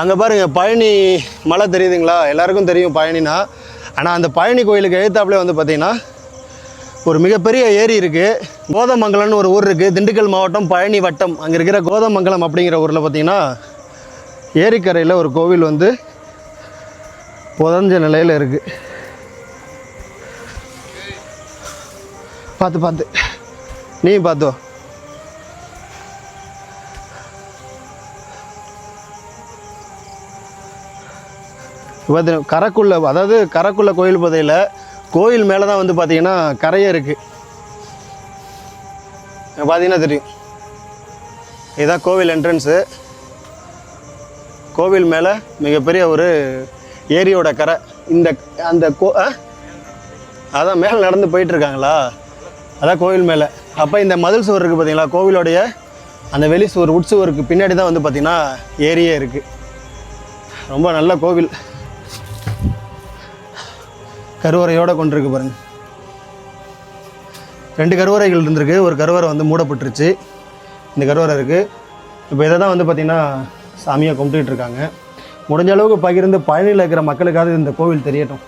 அங்கே பாருங்கள் பழனி மலை தெரியுதுங்களா? எல்லாருக்கும் தெரியும் பழனினா. ஆனால் அந்த பழனி கோயிலுக்கு எழுத்தாப்புல வந்து பார்த்திங்கன்னா ஒரு மிகப்பெரிய ஏரி இருக்குது கோதமங்கலம்னு ஒரு ஊர் இருக்குது திண்டுக்கல் மாவட்டம் பழனி வட்டம். அங்கே இருக்கிற கோதமங்கலம் அப்படிங்கிற ஊரில் பார்த்திங்கன்னா ஏரிக்கரையில் ஒரு கோவில் வந்து புதஞ்ச நிலையில் இருக்குது பார்த்து பார்த்து. நீ பார்த்தோ இப்போ கரைக்குள்ள அதாவது கரைக்குள்ள கோயில் பதையில் கோயில் மேலே தான் வந்து பார்த்தீங்கன்னா கரையே இருக்குது பார்த்தீங்கன்னா தெரியும். இதுதான் கோவில் என்ட்ரன்ஸு கோவில் மேலே மிகப்பெரிய ஒரு ஏரியோட கரை. இந்த அந்த கோ அதான் மேலே நடந்து போயிட்டுருக்காங்களா? அதான் கோவில் மேலே. அப்போ இந்த மதில் சுவர் இருக்குது பார்த்தீங்களா கோவிலோடைய அந்த வெளி சுவர் உட்சுவருக்கு பின்னாடி தான் வந்து பார்த்திங்கன்னா ஏரியே இருக்குது ரொம்ப நல்ல கோவில். கருவறையோடு கொண்டிருக்கு பாருங்கள் ரெண்டு கருவறைகள் இருந்திருக்கு. ஒரு கருவறை வந்து மூடப்பட்டுருச்சு. இந்த கருவறை இருக்குது இப்போ இதை தான் வந்து பார்த்திங்கன்னா சாமியை கும்பிட்டுட்டு இருக்காங்க. முடிஞ்ச அளவுக்கு பகிர்ந்து பழனியில் இருக்கிற மக்களுக்காவது இந்த கோவில் தெரியட்டும்.